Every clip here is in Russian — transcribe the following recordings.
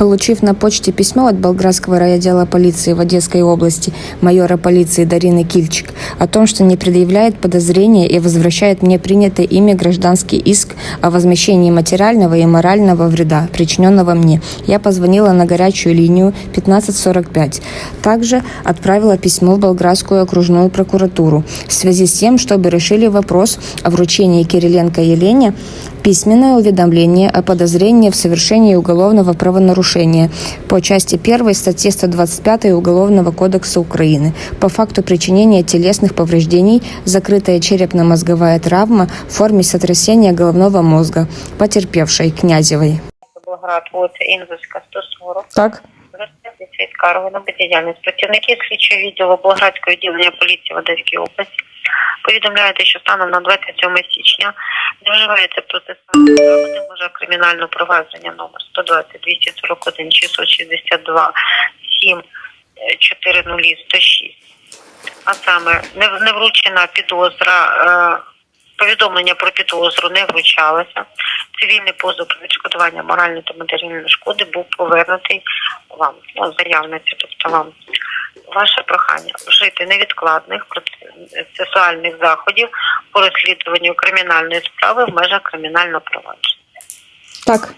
Получив на почте письмо от Болградского райотдела полиции в Одесской области майора полиции Дарины Кильчик о том, что не предъявляет подозрения и возвращает мне принятый ими гражданский иск о возмещении материального и морального вреда, причиненного мне, я позвонила на горячую линию 1545. Также отправила письмо в Болградскую окружную прокуратуру. В связи с тем, чтобы решили вопрос о вручении Кириленко Елене письменное уведомление о подозрении в совершении уголовного правонарушения по части 1 статьи 125 Уголовного кодекса Украины. По факту причинения телесных повреждений, закрытая черепно-мозговая травма в форме сотрясения головного мозга, потерпевшей Князевой. Болград, вулиця Інзовська, 140. Так. Розписується від скарги на бездіяльність. Працівники слідчого відділу Болградського відділення поліції в Одеській області повідомляєте, що станом на 27 січня не вживається процесуальні заходи, може кримінальне провадження номер 120 241 662 7 4 106. А саме не, вручена підозра, е, повідомлення про підозру не вручалося. Цивільний позов про відшкодування моральної та матеріальної шкоди був повернутий вам, ну, заявниці, тобто вам. Ваше прохання вжити невідкладних процесуальних заходів по розслідуванню кримінальної справи в межах кримінального провадження. Так.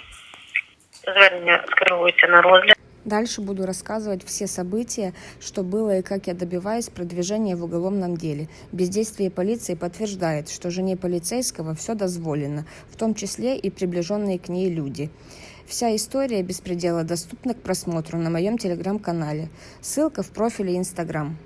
Звернення скеровується на розгляд. Дальше буду рассказывать все события, что было и как я добиваюсь продвижения в уголовном деле. Бездействие полиции подтверждает, что жене полицейского все дозволено, в том числе и приближенные к ней люди. Вся история беспредела доступна к просмотру на моем телеграм-канале. Ссылка в профиле Инстаграм.